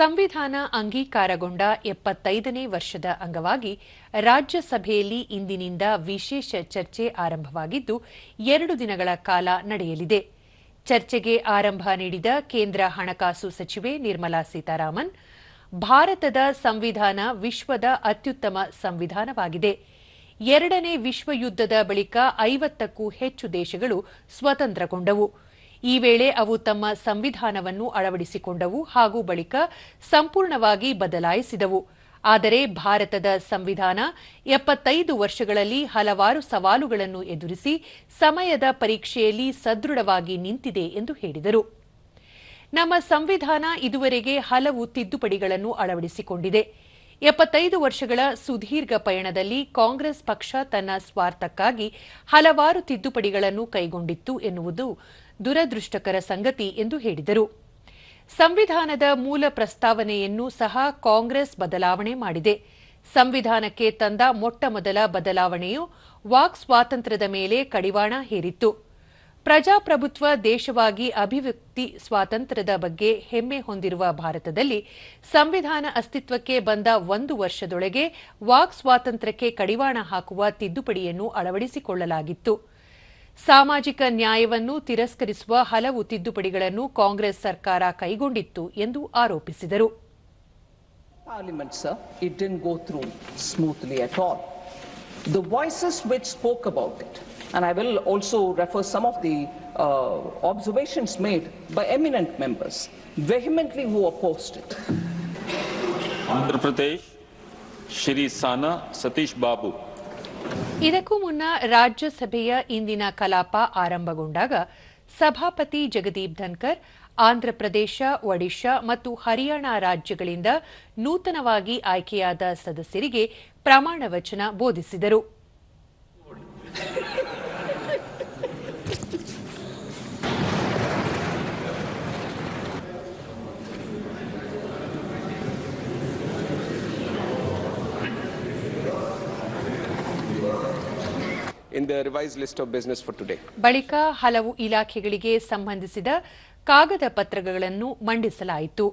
ಸಂವಿಧಾನ ಅಂಗೀಕಾರಗೊಂಡ ಎಪ್ಪತ್ತೈದನೇ ವರ್ಷದ ಅಂಗವಾಗಿ ರಾಜ್ಯಸಭೆಯಲ್ಲಿ ಇಂದಿನಿಂದ ವಿಶೇಷ ಚರ್ಚೆ ಆರಂಭವಾಗಿದ್ದು, ಎರಡು ದಿನಗಳ ಕಾಲ ನಡೆಯಲಿದೆ. ಚರ್ಚೆಗೆ ಆರಂಭ ನೀಡಿದ ಕೇಂದ್ರ ಹಣಕಾಸು ಸಚಿವೆ ನಿರ್ಮಲಾ ಸೀತಾರಾಮನ್, ಭಾರತದ ಸಂವಿಧಾನ ವಿಶ್ವದ ಅತ್ಯುತ್ತಮ ಸಂವಿಧಾನವಾಗಿದೆ. ಎರಡನೇ ವಿಶ್ವಯುದ್ದದ ಬಳಿಕ ಐವತ್ತಕ್ಕೂ ಹೆಚ್ಚು ದೇಶಗಳು ಸ್ವತಂತ್ರಗೊಂಡವು. ಈ ವೇಳೆ ಅವು ತಮ್ಮ ಸಂವಿಧಾನವನ್ನು ಅಳವಡಿಸಿಕೊಂಡವು ಹಾಗೂ ಬಳಿಕ ಸಂಪೂರ್ಣವಾಗಿ ಬದಲಾಯಿಸಿದವು. ಆದರೆ ಭಾರತದ ಸಂವಿಧಾನ ಎಪ್ಪತ್ತೈದು ವರ್ಷಗಳಲ್ಲಿ ಹಲವಾರು ಸವಾಲುಗಳನ್ನು ಎದುರಿಸಿ ಸಮಯದ ಪರೀಕ್ಷೆಯಲ್ಲಿ ಸದೃಢವಾಗಿ ನಿಂತಿದೆ ಎಂದು ಹೇಳಿದರು. ನಮ್ಮ ಸಂವಿಧಾನ ಇದುವರೆಗೆ ಹಲವು ತಿದ್ದುಪಡಿಗಳನ್ನು ಅಳವಡಿಸಿಕೊಂಡಿದೆ. ಎಪ್ಪತ್ತೈದು ವರ್ಷಗಳ ಸುದೀರ್ಘ ಪಯಣದಲ್ಲಿ ಕಾಂಗ್ರೆಸ್ ಪಕ್ಷ ತನ್ನ ಸ್ವಾರ್ಥಕ್ಕಾಗಿ ಹಲವಾರು ತಿದ್ದುಪಡಿಗಳನ್ನು ಕೈಗೊಂಡಿತ್ತು ಎನ್ನುವುದು ದುರದೃಷ್ಟಕರ ಸಂಗತಿ ಎಂದು ಹೇಳಿದರು. ಸಂವಿಧಾನದ ಮೂಲ ಪ್ರಸ್ತಾವನೆಯನ್ನು ಸಹ ಕಾಂಗ್ರೆಸ್ ಬದಲಾವಣೆ ಮಾಡಿದೆ. ಸಂವಿಧಾನಕ್ಕೆ ತಂದ ಮೊಟ್ಟಮೊದಲ ಬದಲಾವಣೆಯು ವಾಕ್ ಸ್ವಾತಂತ್ರ್ಯದ ಮೇಲೆ ಕಡಿವಾಣ ಹೇರಿತ್ತು. ಪ್ರಜಾಪ್ರಭುತ್ವ ದೇಶವಾಗಿ ಅಭಿವ್ಯಕ್ತಿ ಸ್ವಾತಂತ್ರ್ಯದ ಬಗ್ಗೆ ಹೆಮ್ಮೆ ಹೊಂದಿರುವ ಭಾರತದಲ್ಲಿ ಸಂವಿಧಾನ ಅಸ್ತಿತ್ವಕ್ಕೆ ಬಂದ ಒಂದು ವರ್ಷದೊಳಗೆ ವಾಕ್ ಸ್ವಾತಂತ್ರ್ಯಕ್ಕೆ ಕಡಿವಾಣ ಹಾಕುವ ತಿದ್ದುಪಡಿಯನ್ನು ಅಳವಡಿಸಿಕೊಳ್ಳಲಾಗಿತ್ತು. ಸಾಮಾಜಿಕ ನ್ಯಾಯವನ್ನು ತಿರಸ್ಕರಿಸುವ ಹಲವು ತಿದ್ದುಪಡಿಗಳನ್ನು ಕಾಂಗ್ರೆಸ್ ಸರ್ಕಾರ ಕೈಗೊಂಡಿತ್ತು ಎಂದು ಆರೋಪಿಸಿದರು Parliament, sir, it didn't go through smoothly at all. The voices which spoke about it, and I will also refer some of the uh, observations made by eminent members, vehemently who opposed it. Andhra Pradesh, Shri Sana Satish Babu. ಇದಕ್ಕೂ ಮುನ್ನ ರಾಜ್ಯಸಭೆಯ ಇಂದಿನ ಕಲಾಪ ಆರಂಭಗೊಂಡಾಗ ಸಭಾಪತಿ ಜಗದೀಪ್ ಧನ್ಕರ್, ಆಂಧ್ರಪ್ರದೇಶ, ಒಡಿಶಾ ಮತ್ತು ಹರಿಯಾಣ ರಾಜ್ಯಗಳಿಂದ ನೂತನವಾಗಿ ಆಯ್ಕೆಯಾದ ಸದಸ್ಯರಿಗೆ ಪ್ರಮಾಣ ವಚನ ಬೋಧಿಸಿದರು. in the revised list of business for today. ಬಳಿಕ ಹಲವು ಇಲಾಖೆಗಳಿಗೆ ಸಂಬಂಧಿಸಿದ ಕಾಗದ ಪತ್ರಗಳನ್ನು ಮಂಡಿಸಲಾಯಿತು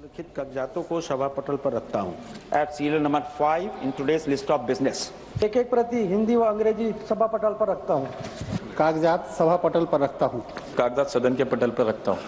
लिखित कागजातों को सभा पटल पर रखता हूँ eight serial number five in today's list of business एक एक प्रति हिंदी व अंग्रेजी सभा पटल पर रखता हूँ कागजात सभा पटल पर रखता हूँ कागजात सदन के पटल पर रखता हूँ